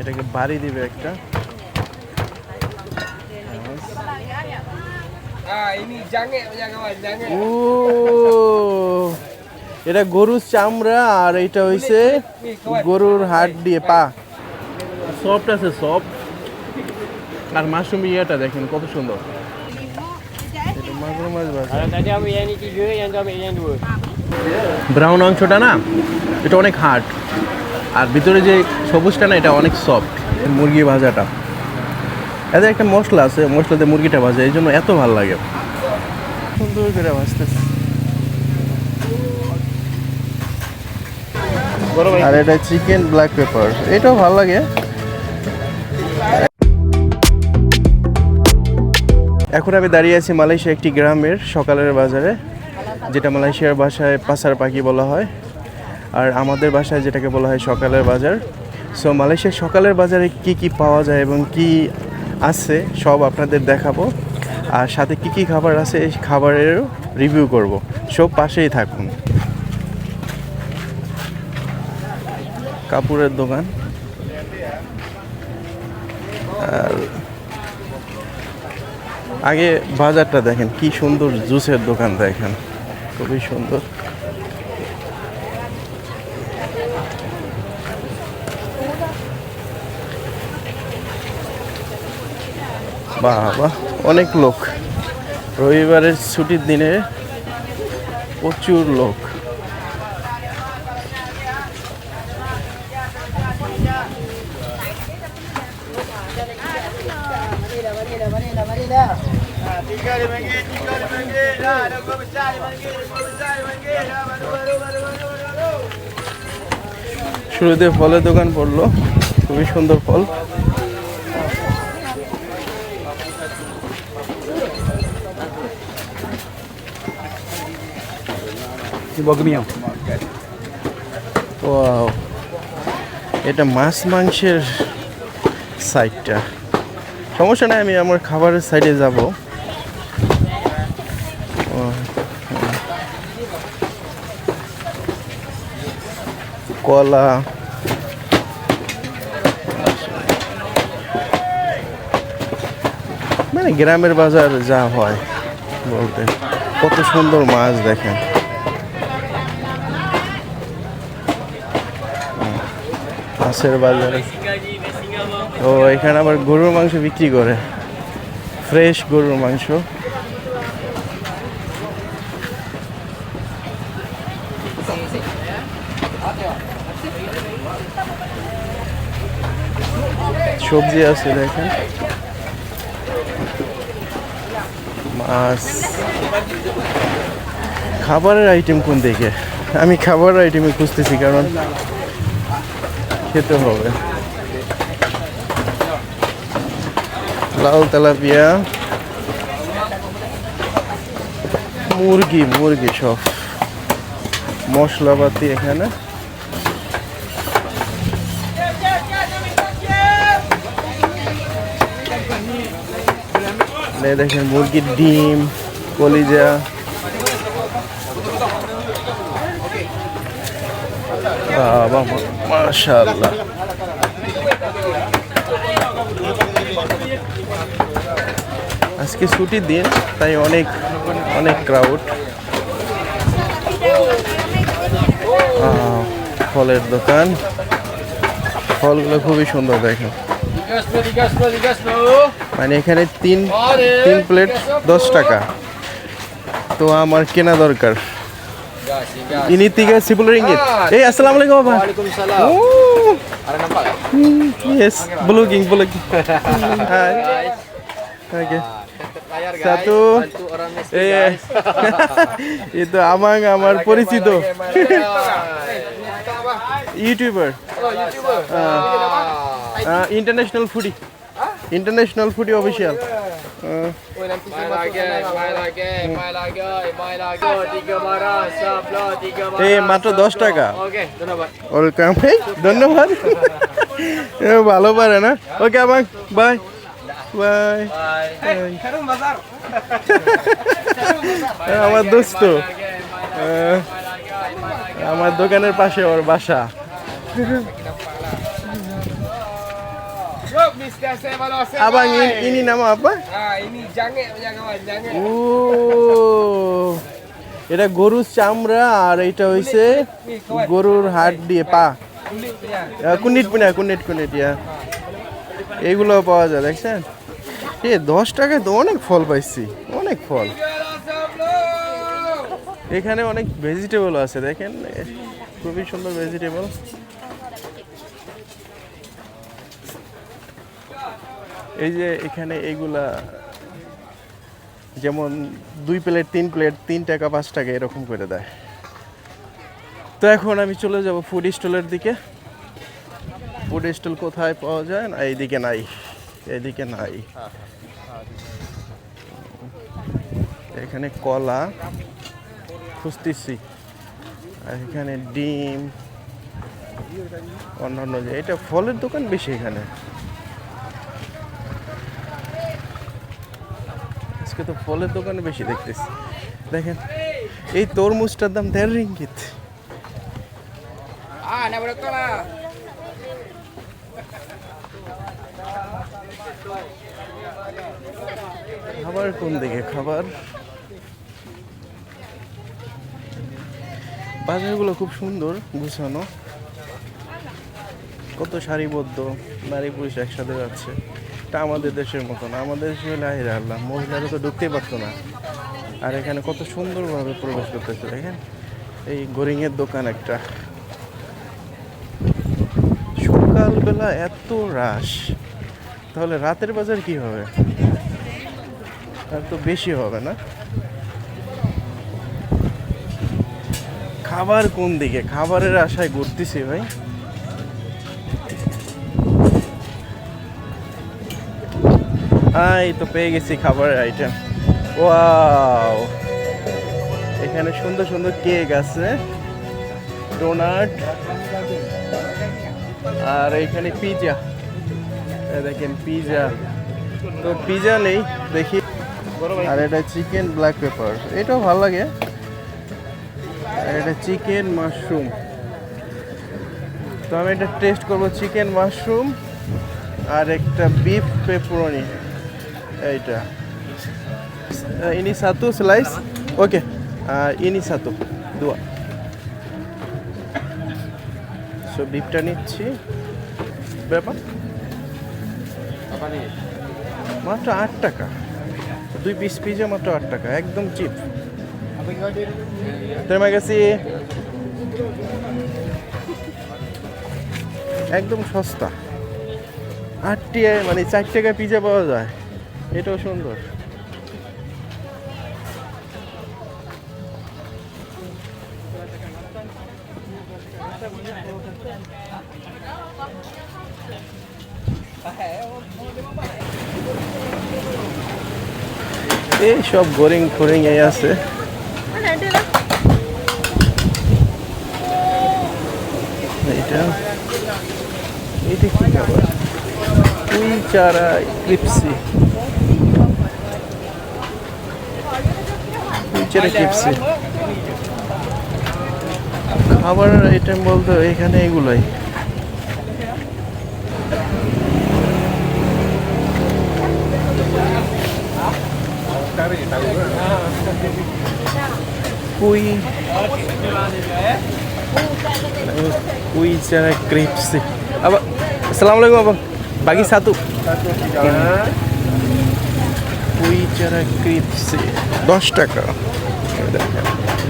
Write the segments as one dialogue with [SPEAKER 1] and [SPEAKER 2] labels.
[SPEAKER 1] এটাকে বাড়ি দিবে একটা. ও এটা গরুর চামড়া আর এটা হইছে গরুর হাট দিয়ে পা। সফট আছে সফট আর মাশরুম ইয়েটা দেখেন কত সুন্দর. ব্রাউন অংশটা না এটা অনেক হার্ড আর ভিতরে যে সবুজটা না এটা অনেক সফট মুরগি ভাজাটা। এদের একটা মশলা আছে মশলাতে মুরগিটা ভাজে এই জন্য এত ভালো লাগে। সুন্দর করে ভাজতেছে। আর এটা চিকেন ব্ল্যাক পেপার এটাও ভালো লাগে। এখন আমি দাঁড়িয়ে আছি মালয়েশিয়া একটি গ্রামের সকালের বাজারে যেটা মালয়েশিয়ার ভাষায় পাসার পাখি বলা হয়। আর আমাদের বাসায় যেটাকে বলা হয় সকালের বাজার। সো মালয়েশিয়ার সকালের বাজারে কি কি পাওয়া যায় এবং কি আছে, সব আপনাদের দেখাবো। আর সাথে কি কি খাবার আছে, এই খাবারেরও রিভিউ করব। সব পাশেই থাকুন। কাপড়ের দোকান। আর আগে বাজারটা দেখেন, কি সুন্দর জুসের দোকান দেখেন খুবই সুন্দর। বাহ, অনেক লোক। রবিবারের ছুটির দিনে প্রচুর লোক। শুরুতে ফলের দোকান পড়ল, খুবই সুন্দর ফল। ওয়াও। এটা মাছ মাংসের সাইডটা। সমস্যা নাই, আমি আমার খাবারের সাইডে যাব। কলা। মানে গ্রামের বাজার যা হয় বলতে। কত সুন্দর মাছ দেখেন। মাছের বাজার। ও, এখানে আবার গরুর মাংস বিক্রি করে। ফ্রেশ গরুর মাংস। সবজি আছে দেখেন। মাছ। খাবারের আইটেম কোন দিকে? আমি খাবারের আইটেমে খুঁজতেছি, কারণ খেতে হবে। লাল তেলাপিয়া। মুরগি মুরগি সব। মশলাপাতি এখানে। দেখেন মুরগির ডিম কলিজা। বাবা আজকে ছুটির দিন, তাই অনেক অনেক ক্রাউড ফলের দোকান। ফলগুলো খুবই সুন্দর
[SPEAKER 2] sepuluh.
[SPEAKER 1] মানে এখানে তিন তিন প্লেট দশ টাকা। তো আমার কেনা দরকার।
[SPEAKER 2] Gas, gas.
[SPEAKER 1] Ini tiga puluh ringgit. Eh, assalamualaikum apa?
[SPEAKER 2] Waalaikumsalam.
[SPEAKER 1] Oh.
[SPEAKER 2] Ada nampak ya?
[SPEAKER 1] Hmm, yes, beluging, beluging. Hai. Oke.
[SPEAKER 2] Layar, guys.
[SPEAKER 1] Satu.
[SPEAKER 2] Bantu orang miskin,
[SPEAKER 1] eh.
[SPEAKER 2] guys.
[SPEAKER 1] itu Amang Amar Polisi
[SPEAKER 2] itu.
[SPEAKER 1] YouTuber.
[SPEAKER 2] Oh, YouTuber. Uh,
[SPEAKER 1] uh, international foodie. International foodie official মাত্র দশ টাকা। Welcome ধন্যবাদ। ভালো পারে না? ওকে আমার bye bye আমার দোস্ত। আমার দোকানের পাশে ওর বাসা। Abang ini, ini nama apa?
[SPEAKER 2] Ah, ini jangit punya kawan, jangit.
[SPEAKER 1] ও এটা গরুর চামড়া আর এটা হইছে গরুর হাড় দিয়ে পা কুনিট পুনা কুনিট কুনিট ইয়া এইগুলো পাওয়া যায় দেখছেন? এ দশ টাকায় তো অনেক ফল পাইছি। অনেক ফল. এখানে অনেক ভেজিটেবল আছে দেখেন? খুবই সুন্দর ভেজিটেবল এই যে এখানে এইগুলা যেমন দুই প্লেট, তিন প্লেট, তিন টাকা, পাঁচ টাকা এরকম করে দেয়। তো এখন আমি চলে যাব ফুড স্টলের দিকে। ফুড স্টল কোথায় পাওয়া যায় না? এইদিকে নাই। এইদিকে নাই। এখানে কলা, খুঁজতেছি। আর এখানে ডিম, অন্যান্য যে, এটা ফলের দোকান বেশি এখানে। আজকে তো ফলের দোকানে বেশি দেখতেছি। দেখেন এই তরমুজটার দাম দেড় রিঙ্গিত? খাবার কোন দিকে? খাবার? বাজারগুলো খুব সুন্দর গুছানো। কত সারিবদ্ধ নারী পুরুষ একসাথে যাচ্ছে। এটা আমাদের দেশের মতো না, আমাদের দেশে হলে আহির আল্লাহ, মহিলারা তো ঢুকতেই পারতো না। আর এখানে কত সুন্দরভাবে প্রবেশ করতেছে দেখেন, এই গোরিংয়ের দোকান একটা। সকালবেলা এত রাশ, তাহলে রাতের বাজার কি হবে? তার তো বেশি হবে না? খাবার কোন দিকে? খাবারের আশায় ঘুরতেছি ভাই। এই তো পেয়ে গেছি খাবারের আইটেম ওয়াও এখানে সুন্দর সুন্দর কেক আছে ডোনাট আর এখানে পিজা দেখেন পিজা তো পিজা নেই, দেখি। আর এটা চিকেন ব্ল্যাক পেপার এটাও ভালো লাগে। আর এটা চিকেন মাশরুম তো আমি এটা টেস্ট করব চিকেন মাশরুম আর একটা বিফ পেপারনি এইটা। ini satu slice? Oke Uh, ini satu so বিফটা নিচ্ছি। ব্যাপার? মাত্র আট টাকা। দুই পিস পিজা মাত্র আট টাকা একদম চিপ terima kasih একদম সস্তা। আট টিয়ায় মানে চার টাকায় পিজা পাওয়া যায়। এটাও সুন্দর। এই সব গোরিং ফোরিং এই আছে। এটা এটা কি কুই চারা ক্রিপসি কুই চারা ক্রিপসি খাবার আইটেম বলতে এখানে এগুলোই। কুই apa assalamualaikum abang bagi satu কুই চারা ক্রিপসি দশ টাকা।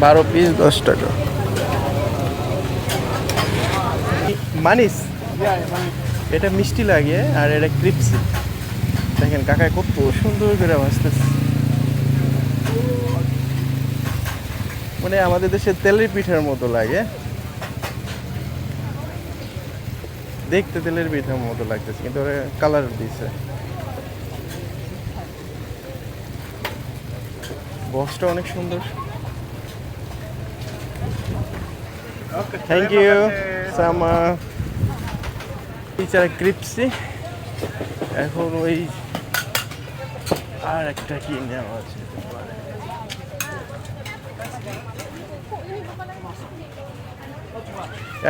[SPEAKER 1] বারো পিস দশ টাকা। মানিস? এটা মিষ্টি লাগে আর এটা ক্রিপসি। দেখেন কাকায় কত সুন্দর করে ভাজতেছে। মানে আমাদের দেশে তেলের পিঠার মতো লাগে। দেখতে তেলের পিঠার মতো লাগতেছে, কিন্তু ওরা কালার দিছে। বক্সটা অনেক সুন্দর। Thank you. Sama এছাড়া ক্রিপসি এখন ওই আর একটা কি নেওয়া আছে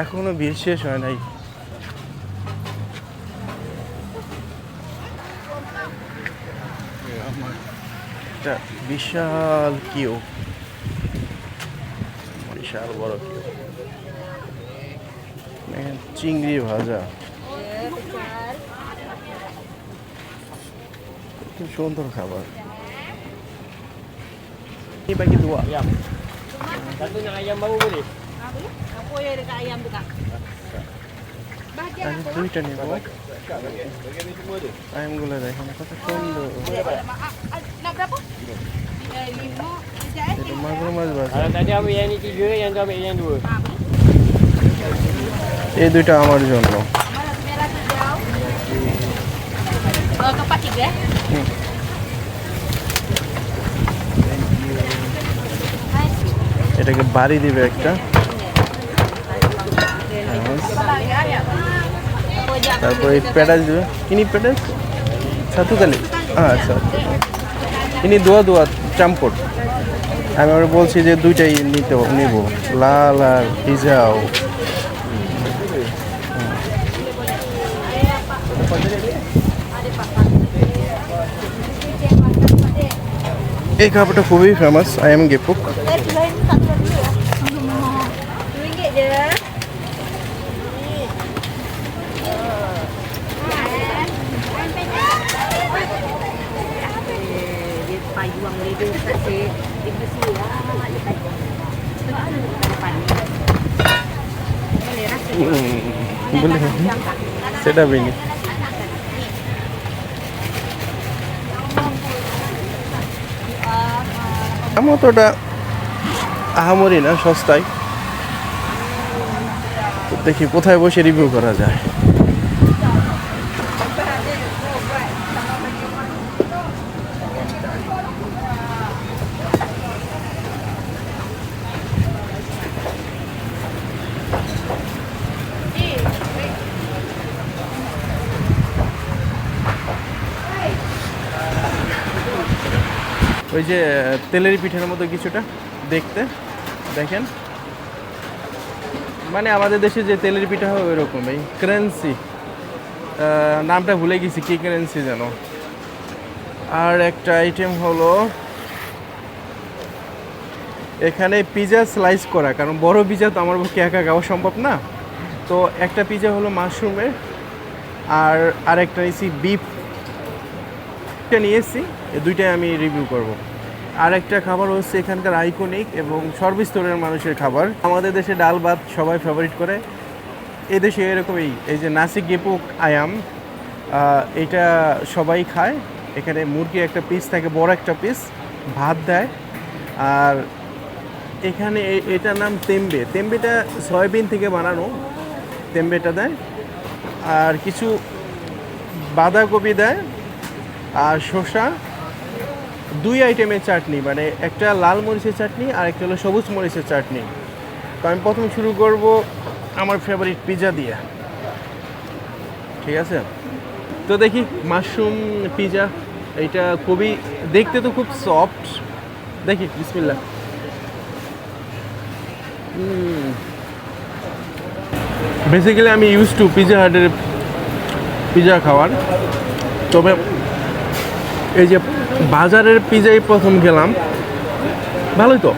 [SPEAKER 1] এখনও বিল শেষ হয় নাই। বিশাল কিউ। বিশাল বড় কিউ চিংড়ি ভাজা খুব সুন্দর খাবার ini bagi dua
[SPEAKER 3] Ayam. Satu nak ayam baru boleh?
[SPEAKER 4] Apa yang dekat ayam tu kak? Bahagian
[SPEAKER 1] আমি দুইটা নেব আইমগুলো দেখেন কত সুন্দর?
[SPEAKER 3] Ambil yang ni tiga, yang tu ambil yang dua.
[SPEAKER 1] এই দুইটা আমার জন্য?
[SPEAKER 4] Oh, eh?
[SPEAKER 1] এটাকে বাড়ি দিবে একটা? তারপরে পেঁয়াজ দিবে ইনি পেঁয়াজ ছাতু কালি আচ্ছা ইনি দোয়া দোয়া চাম্পট আমি আবার বলছি যে দুইটাই নিতে নিব। লাল আর ভিজাও এই খাবারটা খুবই ফেমাস আই এম গেপুক সেটা বিনি। আমার তো ওটা আহামরি না সস্তায়। দেখি কোথায় বসে রিভিউ করা যায়। ওই যে, তেলের পিঠের মতো কিছুটা দেখতে, দেখেন। মানে আমাদের দেশে যে তেলের পিঠা হয় ওই রকম এই কারেন্সি নামটা ভুলে গেছি, কি কারেন্সি যেন। আর একটা আইটেম হলো, এখানে পিজা স্লাইস করা, কারণ বড় পিজা তো আমার পক্ষে একা খাওয়া সম্ভব না। তো একটা পিজা হলো মাশরুমের আর আরেকটা নিয়েছি বিফ একটা দুইটাই আমি রিভিউ করব। আর একটা খাবার হচ্ছে এখানকার আইকনিক এবং সর্বস্তরের মানুষের খাবার। আমাদের দেশে ডাল, ভাত সবাই ফেভারিট করে। এই দেশে এরকমই, এই যে নাসিক গেপুক আয়াম এটা সবাই খায়। এখানে মুরগি একটা পিস থাকে, বড় একটা পিস ভাত দেয়। আর এখানে এটার নাম তেম্বে। তেম্বেটা সয়াবিন থেকে বানানো, তেম্বেটা দেয়। আর কিছু বাঁধাকপি দেয়। আর শসা দুই আইটেমের চাটনি মানে একটা লাল মরিচের চাটনি আর একটা হলো সবুজ মরিচের চাটনি। তো আমি প্রথম শুরু করব আমার ফেভারিট পিৎজা দিয়ে। ঠিক আছে? তো দেখি মাশরুম পিৎজা এটা খুবই, দেখতে তো খুব সফট দেখি বিসমিল্লা বেসিক্যালি আমি ইউজ টু পিৎজা হাটের পিৎজা খাওয়ার। তবে এই যে বাজারের পিজাই প্রথম খেলাম। ভালোই তো।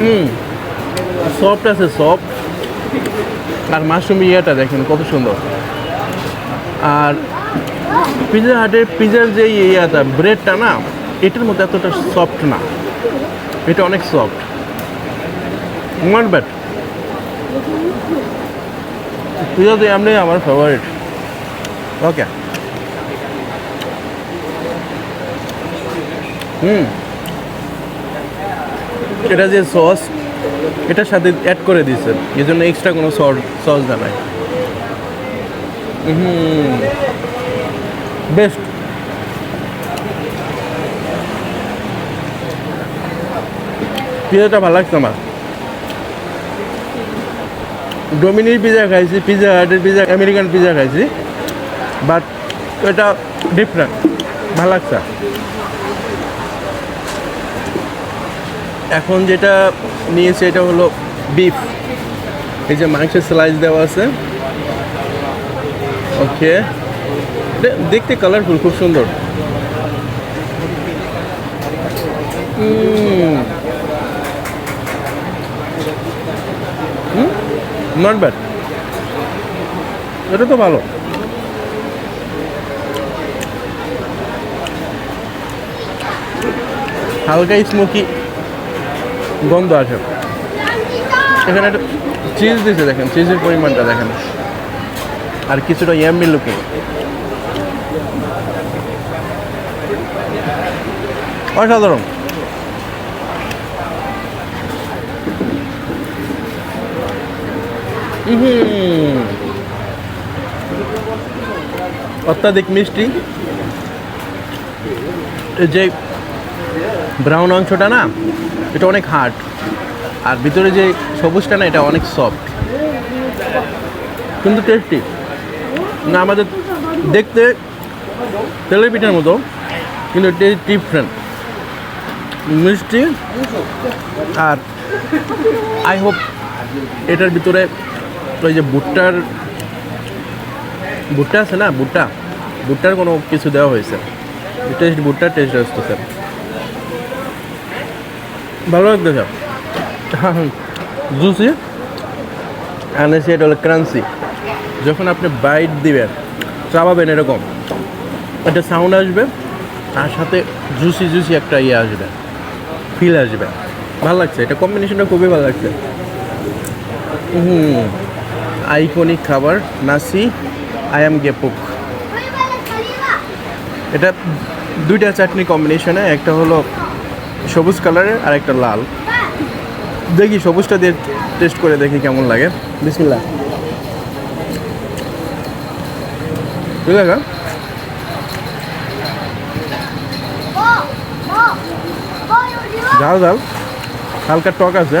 [SPEAKER 1] হুম সফট আছে সফট আর মাশরুম ইয়েটা দেখেন, কত সুন্দর। আর পিজা হাটের, পিজার যে ইয়েটা ব্রেডটা না, এটার মধ্যে এতটা সফট না। এটা অনেক সফট নট ব্যাড পিজা তো এমনি আমার ফেভারিট ওকে হুম। এটা যে সস, এটার সাথে অ্যাড করে দিয়েছে। এই জন্য এক্সট্রা কোনো সস সস জানাই হুম। বেস্ট পিজাটা ভালো লাগছে আমার। ডোমিনির পিজা খাইছি পিজা হাটের পিজা আমেরিকান পিজা খাইছি। বাট এটা ডিফারেন্ট ভালো লাগছে। এখন যেটা নিয়েছে এটা হলো বিফ এই যে মাংসের স্লাইস দেওয়া আছে। ওকে দেখতে কালারফুল খুব সুন্দর। নট ব্যাড এটা তো ভালো। হালকা স্মোকি গন্ধ আছে এখানে একটা চিজ দিয়েছে দেখেন চিজের পরিমাণটা দেখেন। আর কিছুটা ইয়াম্মি লুকিং অসাধারণ। অত্যাধিক মিষ্টি। যে ব্রাউন অংশটা না এটা অনেক হার্ড আর ভিতরে যে সবুজটা না, এটা অনেক সফট কিন্তু টেস্টি না, আমাদের দেখতে তেলের পিঠার মতো, কিন্তু টেস্ট ডিফারেন্ট মিষ্টি আর আই হোপ এটার ভিতরে ওই যে ভুট্টার, ভুট্টা আছে না, ভুট্টা? ভুট্টার কোনো কিছু দেওয়া হয়েছে। টেস্ট ভুট্টার টেস্ট আসতেছে ভালো লাগতেছে জুসি আনেছি এটা হলো ক্রান্সি যখন আপনি বাইট দিবেন চাবাবেন এরকম একটা সাউন্ড আসবে তার সাথে জুসি জুসি একটা ইয়ে আসবে ফিল আসবে। ভালো লাগছে এটা কম্বিনেশনটা খুবই ভালো লাগছে। হুম আইকনিক খাবার নাসি আয়াম গেপুক এটা দুইটা চাটনি কম্বিনেশনে একটা হলো সবুজ কালারের আর একটা লাল। দেখি সবুজটা দিয়ে টেস্ট করে দেখি কেমন লাগে। বিসমিল্লা ঠিক আছে ঝাল ঝাল। হালকা টক আছে।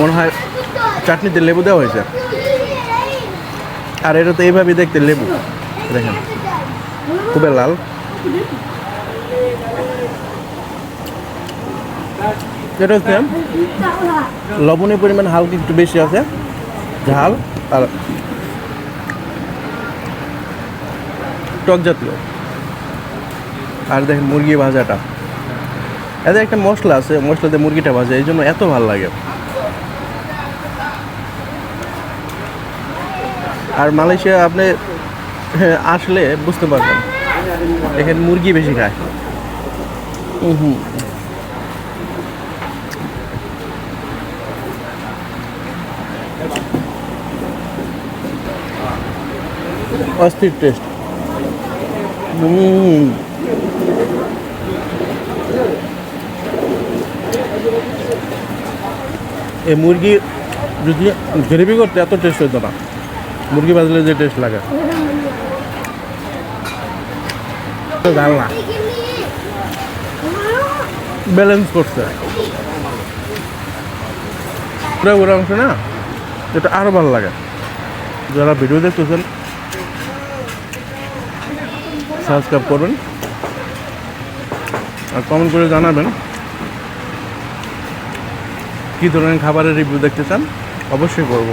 [SPEAKER 1] মনে হয় চাটনিতে লেবু দেওয়া হয়েছে। আর এটা তো এইভাবে দেখতে লেবু। দেখেন। খুবই লাল। এটা হচ্ছে লবণের পরিমাণ হালকা একটু বেশি আছে। ঝাল আর টক জাতীয়। আর দেখেন মুরগি ভাজাটা। এদের একটা মশলা আছে, মশলাতে মুরগিটা ভাজে, এই জন্য এত ভালো লাগে। আর মালয়েশিয়া আপনি আসলে বুঝতে পারবেন, এখানে মুরগি বেশি খায়। হুম হুম। অস্থির টেস্ট এই মুরগি যদি গ্রেভি করতে এত টেস্ট হতো না। মুরগি ভাজলে যে টেস্ট লাগে। ঝাল না। ব্যালেন্স করছে ওর অংশ না, এটা আরও ভালো লাগে। যারা ভিডিও দেখতেছেন সাবস্ক্রাইব করবেন আর কমেন্ট করে জানাবেন কী ধরনের খাবারের রিভিউ দেখতে চান? অবশ্যই করব।